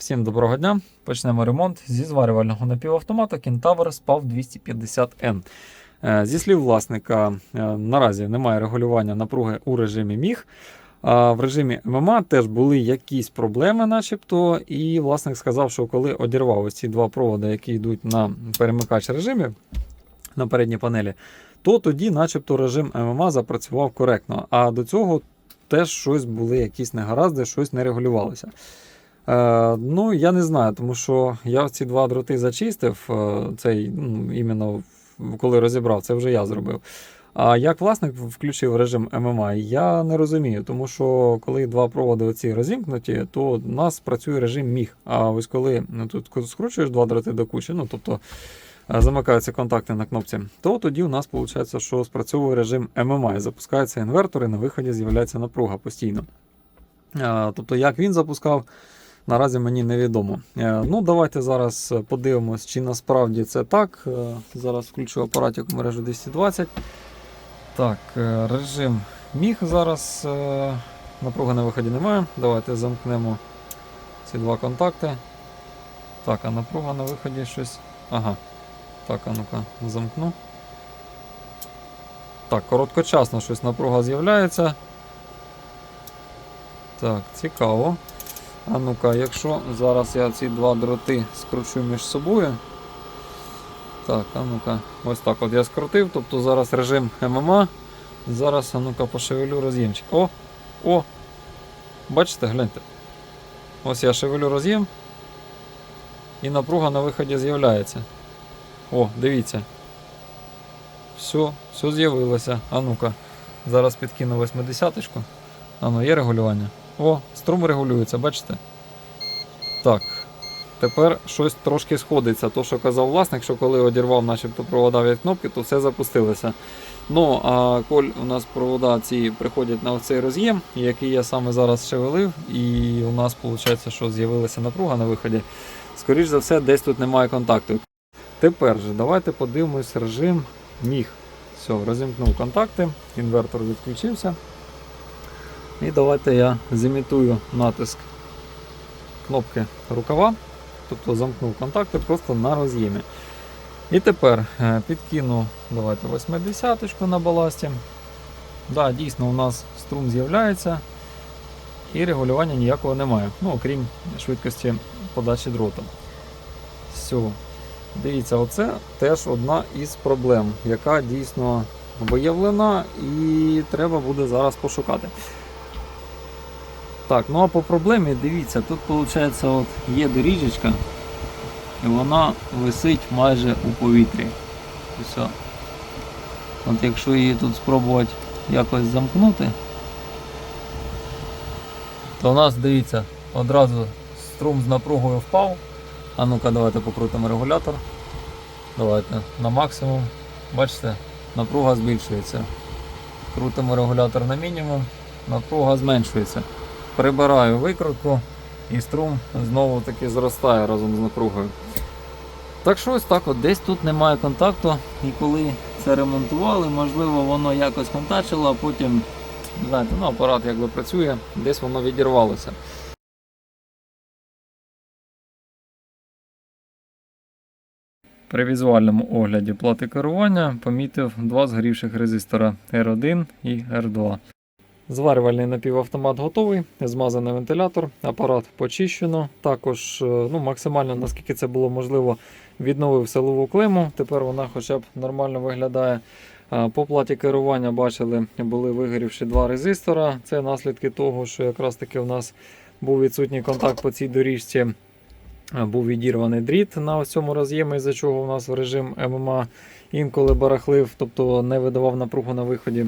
Всім доброго дня. Почнемо ремонт зі зварювального напівавтомата Kentaur SPAV 250N. Е, Зі слів власника, е, наразі немає регулювання напруги у режимі міг. А в режимі ММА теж були якісь проблеми, начебто, і власник сказав, що коли одірвав ось ці два проводи, які йдуть на перемикач режимів на передній панелі, то тоді, начебто, режим ММА запрацював коректно. А до цього теж щось були якісь негаразди, щось не регулювалося. Е, ну, я не знаю, тому що я ці два дроти зачистив, е, цей, ну, іменно коли розібрав, це вже я зробив. А як власник включив режим ММА, я не розумію, тому що коли два проводи оці розімкнуті, то у нас працює режим міг. А ось коли ну, тут скручуєш два дроти до кучі, ну тобто е, замикаються контакти на кнопці, то тоді у нас виходить, що спрацьовує режим ММА і запускаються інвертори, на виході з'являється напруга постійно. Е, Тобто, як він запускав, наразі мені невідомо. Е, Ну, давайте зараз подивимось, чи насправді це так. Е, Зараз включу апаратик у мережу 220. Так, е, режим міг зараз. е, Напруги на виході немає. Давайте замкнемо ці два контакти. Так, а напруга на виході щось. Ага. Так, а ну-ка, замкну. Так, короткочасно щось напруга з'являється. Так, цікаво. А ну-ка, якщо зараз я ці два дроти скручу між собою. Так, а ну-ка, ось так от я скрутив, тобто зараз режим ММА. Зараз, а ну-ка, пошевелю роз'ємчик. О! О! Бачите, гляньте. Ось я шевелю роз'єм. І напруга на виході з'являється. О, дивіться. Все, все з'явилося. А ну-ка. Зараз підкину 80-ку. А ну, є регулювання. О, струм регулюється, бачите? Так. Тепер щось трошки сходиться. То, що казав власник, що коли одірвав начебто провода від кнопки, то все запустилося. Ну, а коль у нас провода ці приходять на оцей роз'єм, який я саме зараз шевелив, і у нас виходить, що з'явилася напруга на виході. Скоріше за все, десь тут немає контакту. Тепер же давайте подивимось режим міг. Все, розімкнув контакти, інвертор відключився. І давайте я зімітую натиск кнопки рукава, тобто замкнув контакти просто на роз'ємі. І тепер е, підкину давайте 80 на баласті. Да, дійсно у нас струм з'являється і регулювання ніякого немає, ну, окрім швидкості подачі дроту. Все. Дивіться, оце теж одна із проблем, яка дійсно виявлена і треба буде зараз пошукати. Так, ну а по проблемі, дивіться, тут виходить от є доріжечка, і вона висить майже у повітрі. І все. От якщо її тут спробувати якось замкнути, то у нас, дивіться, одразу струм з напругою впав. А ну-ка, давайте покрутимо регулятор. Давайте на максимум. Бачите, напруга збільшується. Крутимо регулятор на мінімум, напруга зменшується. Прибираю викрутку і струм знову таки зростає разом з напругою. Так що ось так от десь тут немає контакту. І коли це ремонтували, можливо, воно якось контачило, а потім, знаєте, ну, апарат якби працює, десь воно відірвалося. При візуальному огляді плати керування помітив два згорівших резистора R1 і R2. Зварювальний напівавтомат готовий, змазаний вентилятор, апарат почищено. Також е, ну, максимально, наскільки це було можливо, відновив силову клему. Тепер вона хоча б нормально виглядає. По платі керування бачили, були вигорівші два резистора. Це наслідки того, що якраз таки у нас був відсутній контакт по цій доріжці. Був відірваний дріт на цьому роз'ємі, із-за чого у нас в режим ММА інколи барахлив, тобто не видавав напругу на виході.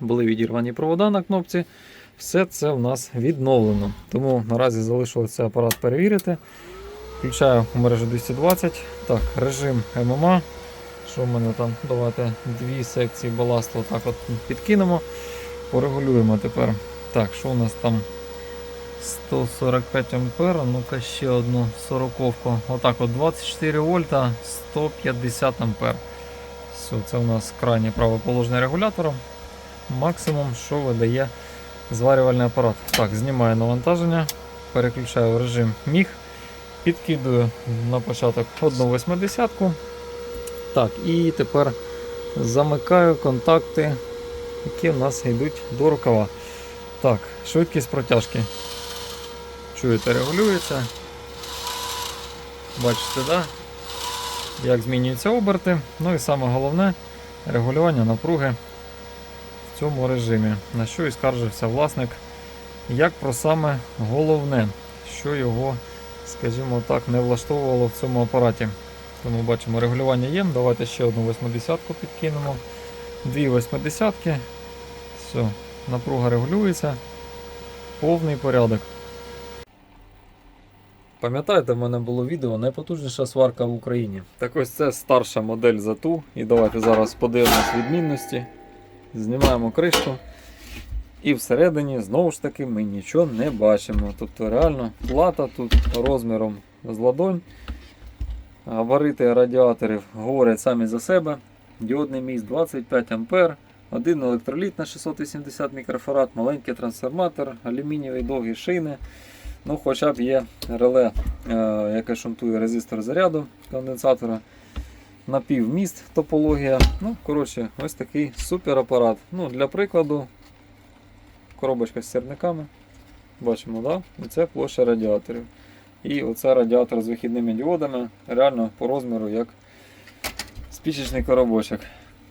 Були відірвані провода на кнопці. Все це в нас відновлено. Тому наразі залишилося апарат перевірити. Включаю у мережу 220. Так, режим ММА. Що в мене там? Давайте дві секції баласту отак от підкинемо. Порегулюємо тепер. Так, що у нас там? 145 ампер, ну-ка ще одну 40 Отак от 24 вольта, 150 ампер. Все, це у нас крайнє праве положення регулятора. Максимум, що видає зварювальний апарат. Так, знімаю навантаження. переключаю в режим міг, підкидую на початок одну восьмидесятку. Так, і тепер замикаю контакти, які в нас йдуть до рукава. Так, швидкість протяжки. Чуєте, регулюється. Бачите, да? як змінюються оберти. Ну і саме головне регулювання напруги цьому режимі, на що і скаржився власник, як про саме головне, що його, скажімо так, не влаштовувало в цьому апараті. Тому бачимо, регулювання є. Давайте ще одну 80-ку підкинемо. Дві 80-ки. Все, напруга регулюється. Повний порядок. Пам'ятаєте, в мене було відео найпотужніша сварка в Україні. Так ось це старша модель ZATU. І давайте зараз подивимось відмінності. Знімаємо кришку. І всередині, знову ж таки, ми нічого не бачимо. Тобто реально плата тут розміром з ладонь. Габарити радіаторів говорять самі за себе. Діодний міст 25 А, один електроліт на 680 мікрофарад, маленький трансформатор, алюмінієві довгі шини. Ну, хоча б є реле, е, яке шунтує резистор заряду конденсатора. Напівміст топологія. Ну, коротше, ось такий супер апарат. Ну, для прикладу, коробочка з сірниками. Бачимо, да? Це площа радіаторів. І оце радіатор з вихідними діодами. Реально по розміру як спічечний коробочок.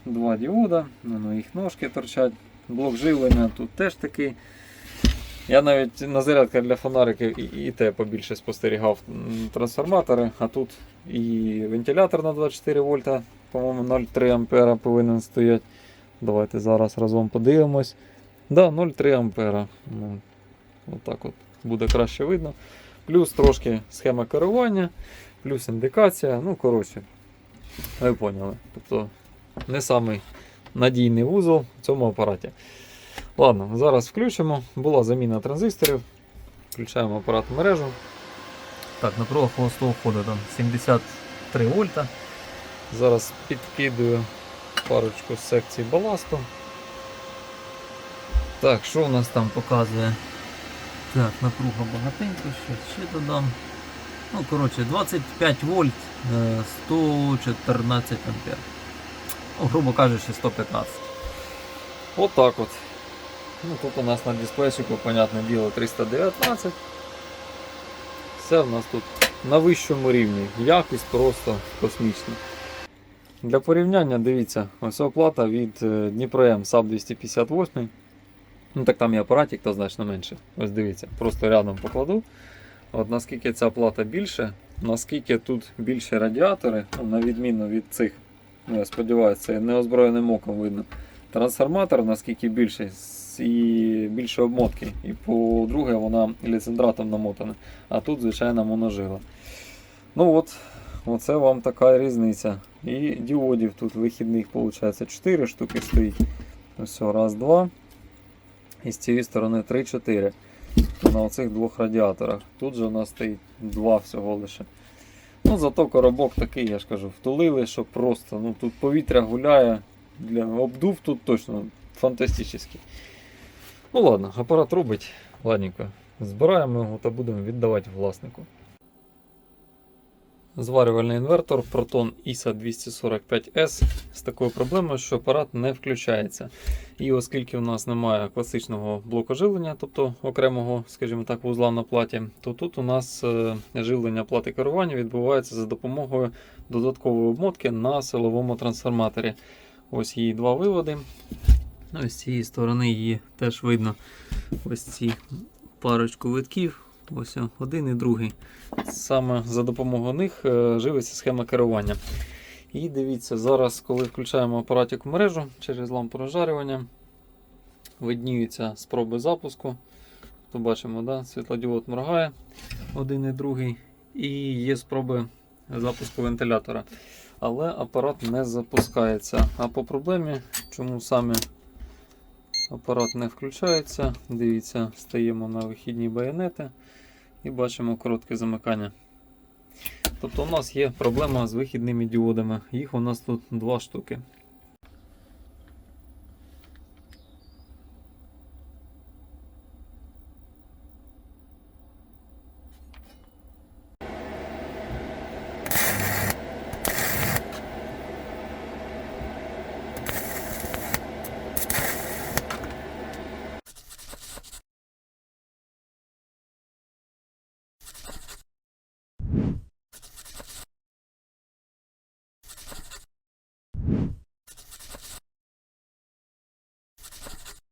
Два діода, ну, їх ножки торчать. Блок живлення тут теж такий. Я навіть на зарядках для фонариків і, і те побільше спостерігав трансформатори, а тут і вентилятор на 24 вольта, по-моєму, 0,3 ампера повинен стояти. Давайте зараз разом подивимось. Да, 0,3 ампера. Ну, отак от буде краще видно. Плюс трошки схема керування, плюс індикація. Ну, коротше, ви поняли. Тобто не самий надійний вузол в цьому апараті. Ладно, зараз включимо. Була заміна транзисторів. Включаємо апарат в мережу. Так, напруга холостого ходу там 73 вольта. Зараз підкидую парочку з секцій баласту. Так, що у нас там показує? Так, напруга багатенько, ще, ще додам. Ну, коротше, 25 вольт, е, 114 ампер. Ну, грубо кажучи, 115. От так от. Ну, тут у нас на дисплейчику, понятне діло, 319. Все в нас тут на вищому рівні. Якість просто космічна. Для порівняння, дивіться, ось оплата від е, Дніпром САП 258. Ну так там і апаратик, то значно менше. Ось дивіться, просто рядом покладу. От наскільки ця плата більше, наскільки тут більше радіатори, ну, на відміну від цих, ну, я сподіваюся, це неозброєним оком видно. Трансформатор наскільки більший і більше обмотки. І по-друге, вона ліцендратом намотана. А тут, звичайно, моножила. Ну от, оце вам така різниця. І діодів тут вихідних, виходить, 4 штуки стоїть. Ось, раз, два. І з цієї сторони 3-4. На оцих двох радіаторах. Тут же у нас стоїть два всього лише. Ну, зато коробок такий, я ж кажу, втулили, що просто ну, тут повітря гуляє. Для обдув тут точно фантастичний. Ну ладно, апарат робить. Ладненько. Збираємо його та будемо віддавати власнику. Зварювальний інвертор Proton ISA 245S з такою проблемою, що апарат не включається. І оскільки у нас немає класичного блоку живлення, тобто окремого, скажімо так, вузла на платі, то тут у нас е, живлення плати керування відбувається за допомогою додаткової обмотки на силовому трансформаторі. Ось її два виводи. Ну, з цієї сторони її теж видно ось ці парочку витків. Ось один і другий. Саме за допомогою них е, живиться схема керування. І дивіться, зараз, коли включаємо апаратик в мережу через лампу розжарювання, видніються спроби запуску. То бачимо, да? світлодіод моргає один і другий. І є спроби запуску вентилятора. Але апарат не запускається. А по проблемі, чому саме апарат не включається, дивіться, стаємо на вихідні байонети і бачимо коротке замикання. Тобто у нас є проблема з вихідними діодами. Їх у нас тут два штуки.